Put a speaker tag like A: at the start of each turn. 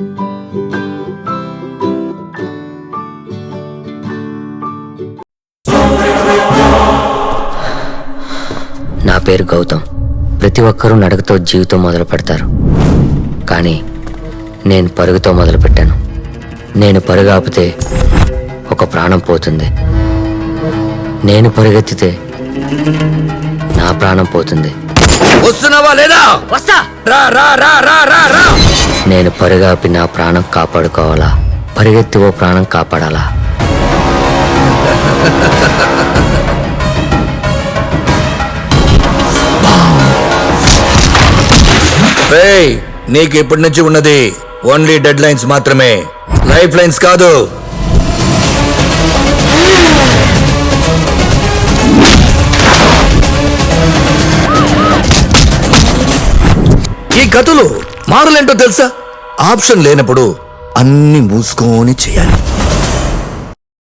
A: నా పేరు గౌతమ్. ప్రతి ఒక్కరూ నడకతో జీవితం మొదలు పెడతారు. కానీ నేను పరుగుతో మొదలు పెట్టాను. నేను పరుగు ఆపితే ఒక ప్రాణం పోతుంది. నేను పరుగెత్తితే నా ప్రాణం పోతుంది.
B: వస్తున్నావా లేదా?
A: వస్తా.
B: రా రా రా రా రా రా.
A: నేను పరుగాపి నా ప్రాణం కాపాడుకోవాలా? పరిగెత్తి ఓ ప్రాణం కాపాడాలా?
B: నీకు ఇప్పటి నుంచి ఉన్నది ఓన్లీ డెడ్ లైన్స్ మాత్రమే. లైఫ్ లైన్స్ కాదు. ఈ కథలు మారలేంటో తెలుసా? ఆప్షన్ లేనప్పుడు అన్ని మూసుకొని చేయాలి.